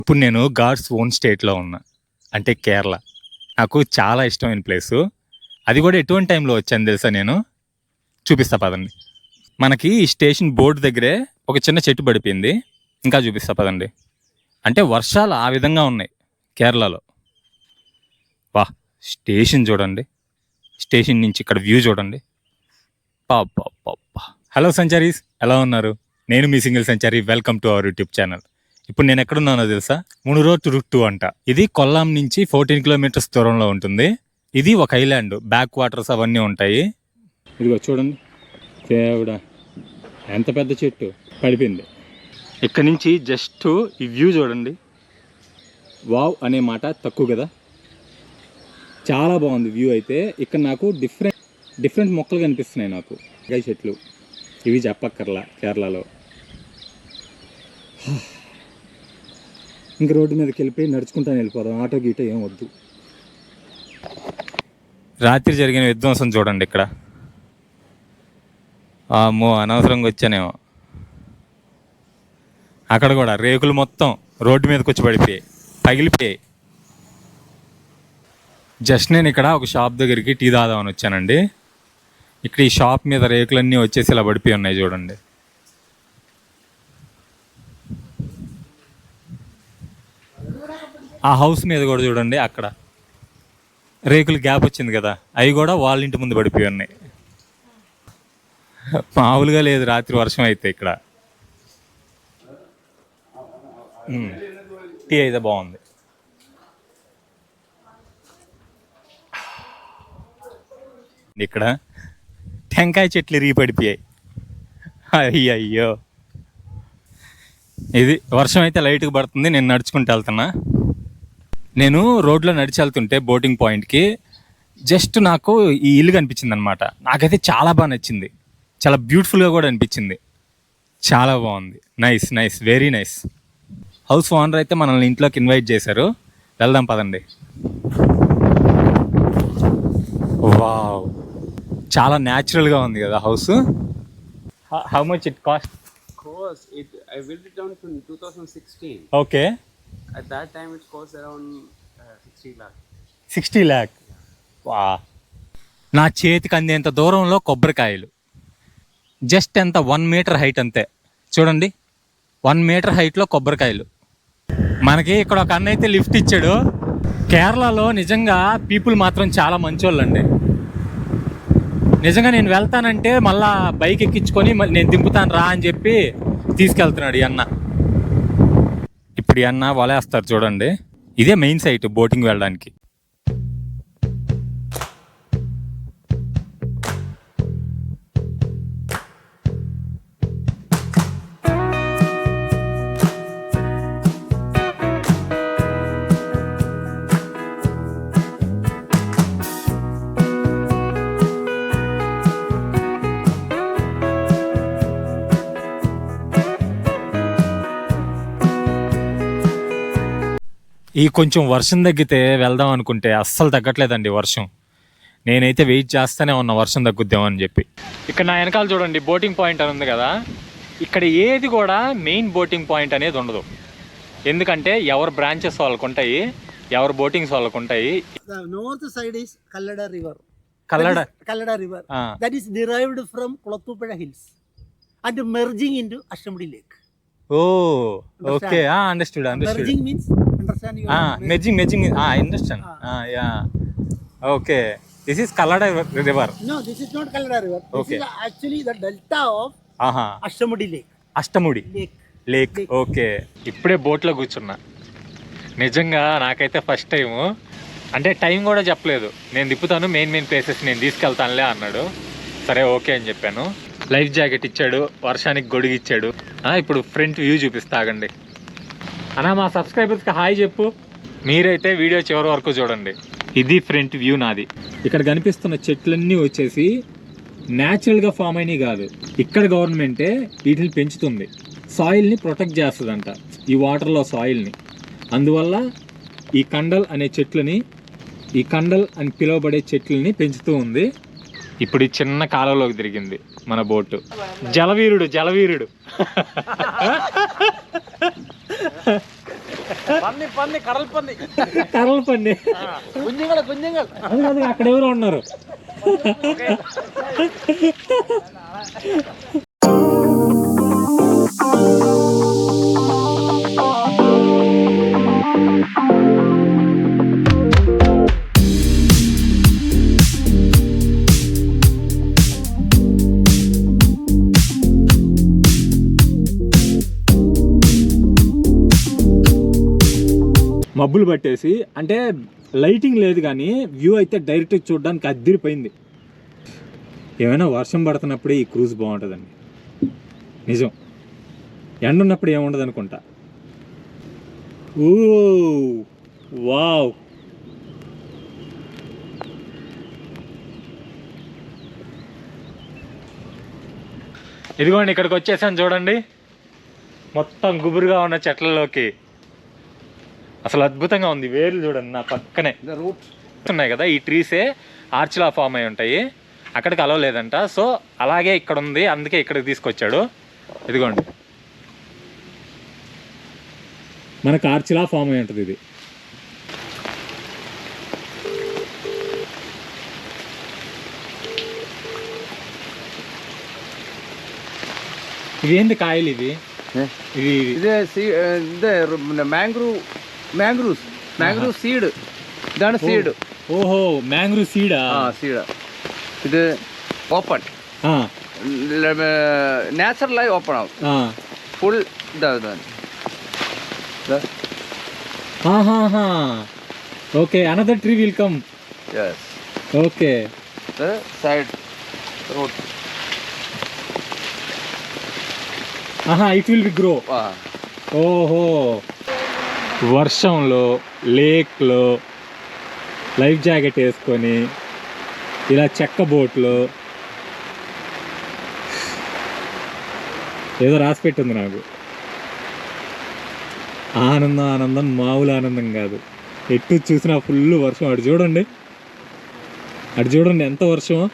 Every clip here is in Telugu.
ఇప్పుడు నేను గాడ్స్ ఓన్ స్టేట్లో ఉన్నా. అంటే కేరళ. నాకు చాలా ఇష్టమైన ప్లేసు. అది కూడా ఎటువంటి టైంలో వచ్చాను తెలుసా నేను? చూపిస్తా పదండి. మనకి ఈ స్టేషన్ బోర్డు దగ్గరే ఒక చిన్న చెట్టు పడిపోయింది. ఇంకా చూపిస్తా పదండి. అంటే వర్షాలు ఆ విధంగా ఉన్నాయి కేరళలో. వా స్టేషన్ చూడండి. స్టేషన్ నుంచి ఇక్కడ వ్యూ చూడండి. పాపా హలో సంచారీస్ ఎలా ఉన్నారు? నేను మీ single Sanchari. Welcome to our YouTube channel. ఇప్పుడు నేను ఎక్కడున్నానో తెలుసా? మునురోట్ రుట్టు అంట. ఇది కొల్లాం నుంచి ఫోర్టీన్ కిలోమీటర్స్ దూరంలో ఉంటుంది. ఇది ఒక ఐలాండ్. బ్యాక్ వాటర్స్ అవన్నీ ఉంటాయి. ఇదిగో చూడండి. దేవుడా ఎంత పెద్ద చెట్టు. పడిపోయింది. ఇక్కడ నుంచి జస్ట్ ఈ వ్యూ చూడండి. వావ్ అనే మాట తక్కువ కదా? చాలా బాగుంది వ్యూ అయితే. ఇక్కడ నాకు డిఫరెంట్ డిఫరెంట్ మొక్కలు కనిపిస్తున్నాయి నాకు. చెట్లు. ఇవి చెప్పక్కర్లా కేరళలో. ఇంక రోడ్డు మీదకి వెళ్ళిపోయి నడుచుకుంటాను వెళ్ళిపోదాం. ఆటో గీటో ఏం వద్దు. రాత్రి జరిగిన విధ్వంసం చూడండి ఇక్కడ. అమ్మో అనవసరంగా వచ్చానేమో. అక్కడ కూడా రేకులు మొత్తం రోడ్డు మీదకి వచ్చి పడిపోయాయి. పగిలిపోయాయి. జస్ట్ నేను ఇక్కడ ఒక షాప్ దగ్గరికి టీ తాదామని వచ్చానండి. ఇక్కడ ఈ షాప్ మీద రేకులన్నీ వచ్చేసి ఇలా పడిపోయి ఉన్నాయి చూడండి. ఆ హౌస్ మీద కూడా చూడండి అక్కడ. రేకులు గ్యాప్ వచ్చింది కదా అవి కూడా వాళ్ళ ఇంటి ముందు పడిపోయి ఉన్నాయి. మామూలుగా లేదు రాత్రి వర్షం అయితే ఇక్కడ. టీ అయితే బాగుంది. ఇక్కడ టెంకాయ చెట్లు ఇరిగి పడిపోయాయి అయ్యయ్యో. ఇది వర్షం అయితే లైట్గా పడుతుంది నేను నడుచుకుంటూ వెళ్తున్నా. నేను రోడ్లో నడిచి వెళ్తుంటే బోటింగ్ పాయింట్కి జస్ట్ నాకు ఈ ఇల్లు కనిపించింది అనమాట నాకైతే చాలా బాగా నచ్చింది. చాలా బ్యూటిఫుల్గా కూడా అనిపించింది. చాలా బాగుంది. Nice nice very nice house owner అయితే మనల్ని ఇంట్లోకి ఇన్వైట్ చేశారు. వెళ్దాం పదండి. వావ్ చాలా న్యాచురల్గా ఉంది కదా house how much it cost in 2016. Okay At that time, it cost around uh, 60 lakh. Sixty lakh వా నా చేతికి అందేంత దూరంలో కొబ్బరికాయలు. జస్ట్ ఎంత? వన్ మీటర్ హైట్ అంతే. చూడండి. వన్ మీటర్ హైట్లో కొబ్బరికాయలు. మనకి ఇక్కడ ఒక అన్న అయితే లిఫ్ట్ ఇచ్చాడు. కేరళలో నిజంగా పీపుల్ మాత్రం చాలా మంచోళ్ళండి. నిజంగా నేను వెళ్తానంటే మళ్ళా బైక్ ఎక్కించుకొని మళ్ళీ నేను దింపుతాను రా అని చెప్పి తీసుకెళ్తున్నాడు ఈ అన్న. ఇప్పుడు ఈ అన్న వలేస్తారు చూడండి. ఇదే మెయిన్ సైట్ బోటింగ్ వెళ్ళడానికి. ఈ కొంచెం వర్షం తగ్గితే వెళ్దాం అనుకుంటే అస్సలు తగ్గట్లేదండి వర్షం. నేనైతే వెయిట్ చేస్తూనే ఉన్నా వర్షం తగ్గుద్దామని చెప్పి. ఇక్కడ నా వెనకాల చూడండి బోటింగ్ పాయింట్ అని ఉంది కదా. ఇక్కడ ఏది కూడా మెయిన్ బోటింగ్ పాయింట్ అనేది ఉండదు. ఎందుకంటే ఎవరు బ్రాంచెస్ వాళ్ళకు ఉంటాయి ఎవరు బోటింగ్స్ వాళ్ళకు ఉంటాయి. Is Kallada River. Kallada That is Kallada River. ఆ, That is derived from Kulatupeda Hills and merging into Ashamudi Lake. Oh okay understood understood Merging means merging merging understand yeah okay this is Kallada river is not Kallada River. This Okay. is actually the delta of ఆహా Ashamudi Lake. Ashtamudi Lake. Lake okay ఇప్పుడే బోట్లో కూర్చున్నా. నిజంగా నాకైతే ఫస్ట్ టైము అంటే టైం కూడా చెప్పలేదు. నేను తిప్పుతాను మెయిన్ మెయిన్ ప్లేసెస్ నేను తీసుకెళ్తానులే అన్నాడు. సరే ఓకే అని చెప్పాను. లైఫ్ జాకెట్ ఇచ్చాడు వర్షానికి గొడుగు ఇచ్చాడు. ఆ, ఇప్పుడు ఫ్రంట్ వ్యూ చూపిస్తా ఆగండి. అన్నా మా సబ్స్క్రైబర్స్కి హాయ్ చెప్పు. మీరైతే వీడియో చివరి వరకు చూడండి. ఇది ఫ్రంట్ వ్యూ నాది. ఇక్కడ కనిపిస్తున్న చెట్లన్నీ వచ్చేసి న్యాచురల్గా ఫామ్ అయినవి కాదు. ఇక్కడ గవర్నమెంటే వీటిని పెంచుతుంది. సాయిల్ని ప్రొటెక్ట్ చేస్తుందంట. ఈ వాటర్లో సాయిల్ని అందువల్ల ఈ కండల్ అనే చెట్లని ఈ కండల్ అని పిలువబడే చెట్లని పెంచుతూ ఉంది. ఇప్పుడు ఈ చిన్న కాలువలోకి తిరిగింది మన బోటు. జలవీరుడు జలవీరుడు. పంది పంది కడల పంది. కడల పంది. గుంజంగళ గుంజంగళ అది కాదు అక్కడ ఎవరు ఉన్నారు. మబ్బులు పట్టేసి అంటే లైటింగ్ లేదు కానీ వ్యూ అయితే డైరెక్ట్ చూడడానికి అద్దిరిపోయింది. ఏమైనా వర్షం పడుతున్నప్పుడే ఈ క్రూజ్ బాగుంటుందండి. నిజం. ఎండ ఉన్నప్పుడు ఏముండదు అనుకుంటా ఓ వావ్. ఇదిగోండి ఇక్కడికి వచ్చేసాను చూడండి. మొత్తం గుబురుగా ఉన్న చెట్లలోకి. అసలు అద్భుతంగా ఉంది. వేర్లు చూడండి నా పక్కనే. రూట్స్ ఉన్నాయి కదా ఈ ట్రీసే ఆర్చిలా ఫామ్ అయి ఉంటాయి. అక్కడికి అలవలేదంట. సో అలాగే ఇక్కడ ఉంది. అందుకే ఇక్కడికి తీసుకొచ్చాడు. ఇదిగోండి. మనకు ఆర్చిలా ఫామ్ అయి ఉంటుంది ఇది. ఇదేంటి కాయలు ఇది ఇది ఇదే ఇదే మ్యాంగ్రూవ్. Mangroves mangrove seed. ഇതാണ് സീഡ്. ഓഹോ മാംഗ്രൂവ് സീഡാ? ആ സീഡ്. ഇത് ഓപ്പൺ. നാച്ചുറലായി ഓപ്പൺ ആവും. ഫുൾ ഇതാകുന്നതാണ് ഹാ ഹാ ഹാ okay another tree will come yes okay. Side road Aaha it will be grow ഓഹോ. వర్షంలో లేక్లో లైఫ్ జాకెట్ వేసుకొని ఇలా చెక్క బోట్లో ఏదో రాసి పెట్టింది నాకు. ఆనందం ఆనందం మామూలు ఆనందం కాదు. ఎటు చూసినా ఫుల్ వర్షం. అటు చూడండి. అటు చూడండి ఎంత వర్షం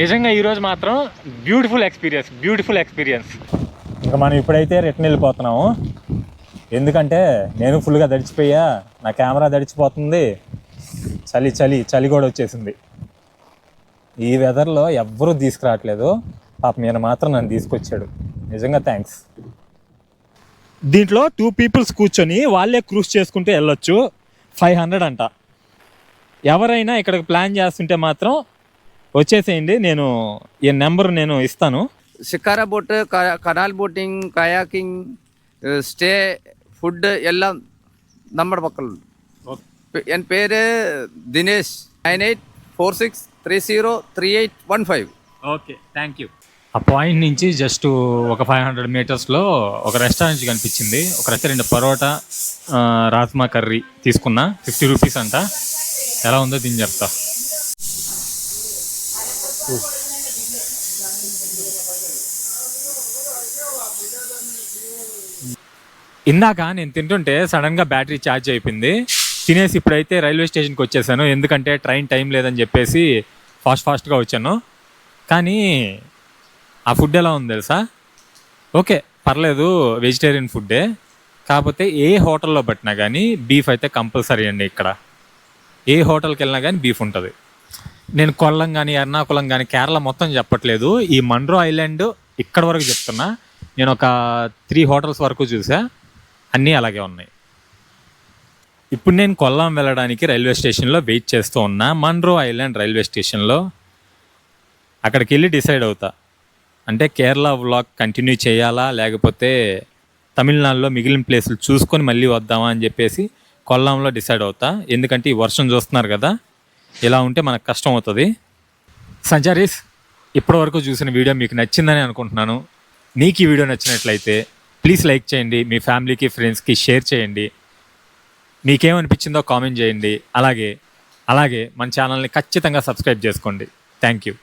నిజంగా ఈరోజు మాత్రం బ్యూటిఫుల్ ఎక్స్పీరియన్స్ బ్యూటిఫుల్ ఎక్స్పీరియన్స్ ఇంకా మనం ఇప్పుడైతే రిటర్న్ వెళ్ళిపోతున్నాము. ఎందుకంటే నేను ఫుల్గా దడిచిపోయా నా కెమెరా దడిచిపోతుంది చలి చలి చలి కూడా వచ్చేసింది. ఈ వెదర్లో ఎవ్వరూ తీసుకురావట్లేదు. పాపం ఈయన మాత్రం నన్ను తీసుకొచ్చాడు. నిజంగా థ్యాంక్స్ దీంట్లో టూ పీపుల్స్ కూర్చొని వాళ్ళే క్రూజ్ చేసుకుంటూ వెళ్ళొచ్చు. ఫైవ్ హండ్రెడ్ అంట. ఎవరైనా ఇక్కడికి ప్లాన్ చేస్తుంటే మాత్రం వచ్చేసేయండి నేను ఈ నెంబర్ నేను ఇస్తాను shikara boat canal boating kayaking stay food എല്ലാം നമ്മുടെ പക്കലുണ്ട് പെ- എൻ പേര് Dinesh nine eight four six three zero three eight one five okay thank you ఆ పాయింట్ నుంచి జస్ట్ ఒక ఫైవ్ హండ్రెడ్ మీటర్స్లో ఒక రెస్టారెంట్ కనిపించింది ఒక రెస్టారెంట్ పరోటా ఆ, రాజ్మా కర్రీ తీసుకున్నా ఫిఫ్టీ రూపీస్ అంట ఎలా ఉందో దీన్ని చెప్తా ఇందాక నేను తింటుంటే సడన్గా బ్యాటరీ ఛార్జ్ అయిపోయింది. తినేసి ఇప్పుడైతే రైల్వే స్టేషన్కి వచ్చేసాను. ఎందుకంటే ట్రైన్ టైం లేదని చెప్పేసి ఫాస్ట్ ఫాస్ట్గా వచ్చాను. కానీ ఆ ఫుడ్ ఎలా ఉంది తెలుసా? ఓకే పర్లేదు వెజిటేరియన్ ఫుడ్డే. కాకపోతే ఏ హోటల్లో పట్టినా కానీ బీఫ్ అయితే కంపల్సరీ అండి ఇక్కడ. ఏ హోటల్కి వెళ్ళినా కానీ బీఫ్ ఉంటుంది. నేను కొల్లం కానీ ఎర్నాకులం కానీ కేరళ మొత్తం చెప్పట్లేదు. ఈ మండ్రో ఐలాండ్ ఇక్కడ వరకు చెప్తున్నా. నేను ఒక త్రీ హోటల్స్ వరకు చూసా. అన్నీ అలాగే ఉన్నాయి. ఇప్పుడు నేను కొల్లం వెళ్ళడానికి రైల్వే స్టేషన్లో వెయిట్ చేస్తూ ఉన్నా. మండ్రో ఐలాండ్ రైల్వే స్టేషన్లో అక్కడికి వెళ్ళి డిసైడ్ అవుతా. అంటే కేరళ వ్లాగ్ కంటిన్యూ చేయాలా? లేకపోతే తమిళనాడులో మిగిలిన ప్లేసులు చూసుకొని మళ్ళీ వద్దామా అని చెప్పేసి కొల్లంలో డిసైడ్ అవుతా. ఎందుకంటే ఈ వర్షం చూస్తున్నారు కదా. ఇలా ఉంటే మనకు కష్టం అవుతుంది. సంచారీస్ ఇప్పటివరకు చూసిన వీడియో మీకు నచ్చిందని అనుకుంటున్నాను. మీకు ఈ వీడియో నచ్చినట్లయితే ప్లీజ్ లైక్ చేయండి మీ ఫ్యామిలీకి ఫ్రెండ్స్కి షేర్ చేయండి. మీకేమనిపించిందో కామెంట్ చేయండి. అలాగే అలాగే మన ఛానల్ని ఖచ్చితంగా సబ్స్క్రైబ్ చేసుకోండి. Thank you.